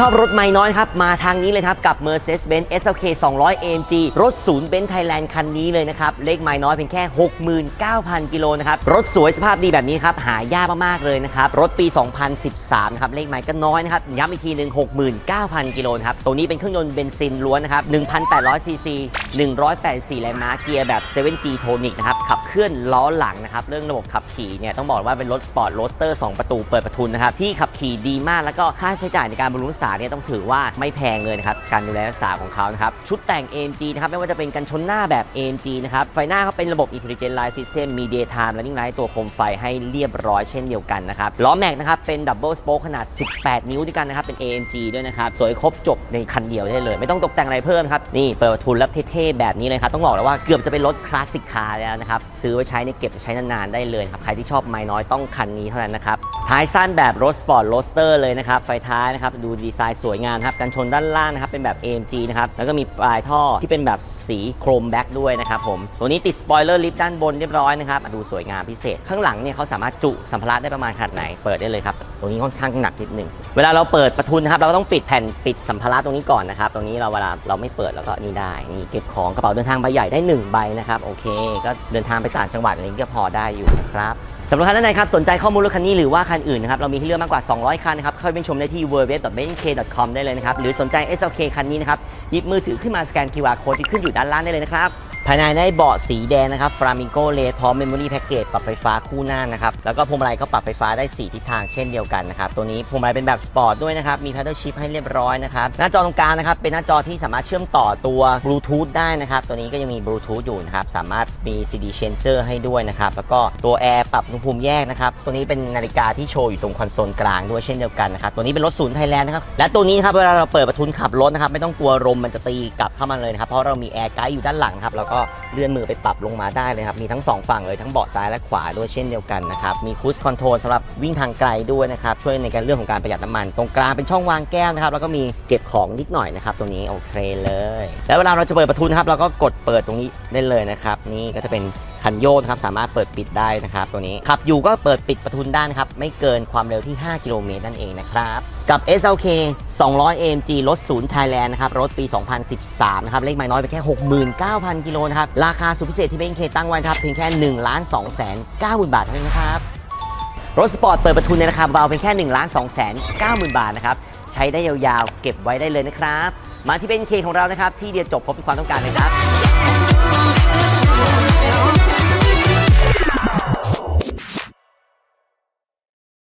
ชอบรถไม่น้อยครับ มาทางนี้เลยครับ กับ Mercedes-Benz SLK 200 AMG รถศูนย์เบนซ์ไทยแลนด์คันนี้เลยนะครับ เลขไม่น้อยเพียงแค่ 69,000 กิโลนะครับ รถสวยสภาพดีแบบนี้ครับ หายากมาก ๆ เลยนะครับ รถปี 2013 นะครับ เลขไม่ก็น้อยนะครับ ย้ำอีกทีหนึ่ง69,000 กิโลนะครับ ตัวนี้เป็นเครื่องยนต์เบนซินล้วนนะครับ 1,800 ซีซี 184 แรงม้าเกียร์แบบ 7G Tonic นะครับ ขับเคลื่อนล้อหลังนะครับ เรื่องระบบขับขี่เนี่ยต้องบอกว่าเป็นรถสปอร์ตโรสเตอร์ 2 ประตูเปิดประทุนนะครับที่ขับขี่ดีมากแล้วก็ค่าใช้จ่ายในการบำรุงรักษาเนี่ยต้องถือว่าไม่แพงเลยนะครับการดูแลรักษาของเขานะครับชุดแต่ง AMG นะครับไม่ว่าจะเป็นกันชนหน้าแบบ AMG นะครับไฟหน้าเขาเป็นระบบ Intelligent Light System มี Daytime Running Light ตัวโคมไฟให้เรียบร้อยเช่นเดียวกันนะครับล้อแม็กนะครับเป็น Double Spoke ขนาด 18 นิ้วด้วยกันนะครับเป็น AMG ด้วยนะครับสวยครบจบในคันเดียวได้เลย ไม่ต้องตกแต่งอะไรเพิ่มครับนี่เปิดประทุนแล้วเท่ๆแบบนี้เลยครับต้องบอกเลยว่าเกือบจะเป็นรถคลาสสิกคาร์แล้วนะครับซื้อไว้ใช้ในเก็บใช้นานๆได้เลยครับใครที่ชอบไม้น้อยต้องคันนี้เท่านั้นนะครับ ท้ายสั้นแบบรถสปอร์ตโรสเตอร์เลยนะครับ ไฟท้ายนะครับ ดูดีไซน์สวยงามครับกันชนด้านล่างนะครับ เป็นแบบ AMG นะครับ แล้วก็มีปลายท่อที่เป็นแบบสีโครมแบ็กด้วยนะครับผม ตัวนี้ติดสปอยเลอร์ลิฟต์ด้านบนเรียบร้อยนะครับ ดูสวยงามพิเศษ ข้างหลังเนี่ยเขาสามารถจุสัมภาระได้ประมาณขนาดไหน เปิดได้เลยครับ ตรงนี้ค่อนข้างหนักนิดนึง เวลาเราเปิดประทุนนะครับ เราก็ต้องปิดแผ่นปิดสัมภาระตรงนี้ก่อนนะครับ ตรงนี้เราเวลาเราไม่เปิดแล้วก็นี่ได้ นี่เก็บของกระเป๋าเดินทางใบใหญ่ได้หนึ่งใบนะครับ โอเค ก็เดินทางไปต่างจังหวัดอะไรนี้ก็พอได้อยู่นะครับ สำหรับท่านใดครับสนใจข้อมูลรถคันนี้หรือว่าคันอื่นนะครับเรามีให้เลือกมากกว่า 200 คันนะครับเข้าไปชมได้ที่ www.benk.com ได้เลยนะครับหรือสนใจ SLK คันนี้นะครับหยิบมือถือขึ้นมาสแกน QR code ที่ขึ้นอยู่ด้านล่างได้เลยนะครับ ภายในได้เบาะสีแดงนะครับ Flamingo Red พร้อม Memory Package ปรับไฟฟ้าคู่หน้านะครับ แล้วก็พวงมาลัยก็ปรับไฟฟ้าได้ 4 ทิศทางเช่นเดียวกันนะครับ ตัวนี้พวงมาลัยเป็นแบบสปอร์ตด้วยนะครับ มี Paddle Shift ให้เรียบร้อยนะครับ หน้าจอตรงกลางนะครับ เป็นหน้าจอที่สามารถเชื่อมต่อตัว Bluetooth ได้นะครับ ตัวนี้ก็ยังมี Bluetooth อยู่นะครับ สามารถมี CD Changer ให้ด้วยนะครับ แล้วก็ตัวแอร์ปรับอุณหภูมิแยกนะครับ ตัวนี้เป็นนาฬิกาที่โชว์อยู่ตรงคอนโซลกลางด้วยเช่นเดียวกันนะครับ ตัวนี้เป็นรถศูนย์ไทยแลนด์นะครับ และตัวนี้ครับเวลาเราเปิดประทุนขับรถนะครับไม่ต้องกลัวลมมันจะตีกลับเข้ามาเลยนะครับเพราะเรามีแอร์ไกด์อยู่ด้านหลังครับแล้วก็เลื่อนมือไปปรับลงมาได้เลยครับ มีทั้งสองฝั่งเลยทั้งเบาะซ้ายและขวาด้วยเช่นเดียวกันนะครับ มีคูสคอนโทรลสำหรับวิ่งทางไกลด้วยนะครับ ช่วยในการเรื่องของการประหยัดน้ำมัน ตรงกลางเป็นช่องวางแก้วนะครับ แล้วก็มีเก็บของนิดหน่อยนะครับตรงนี้โอเคเลย แล้วเวลาเราจะเปิดประตูนะครับเราก็กดเปิดตรงนี้ได้เลยนะครับนี่ก็จะเป็น คันโยกนะครับสามารถเปิดปิดได้นะครับตัวนี้ขับอยู่ก็เปิดปิดประทุนได้นะครับไม่เกินความเร็วที่ 5 กิโลเมตรนั่นเองนะครับกับ SLK 200 AMG รถศูนย์ไทยแลนด์นะครับรถปี 2013 นะครับเลขไม่น้อยไปแค่ 69,000 กิโลนะครับราคาสุดพิเศษที่เบนเคตั้งไว้ครับเพียงแค่1 2 9 0 0 0 0บาทเท่านั้นครับรถสปอร์ตเปิดประทุนในราคาเบาเพียงแค่ 1 2 9 0 0 0 0 บาทนะครับใช้ได้ยาวๆ เก็บไว้ได้เลยนะครับ มาที่เบนเคของเรานะครับที่เดียวจบครบทุกความต้องการเลยครับ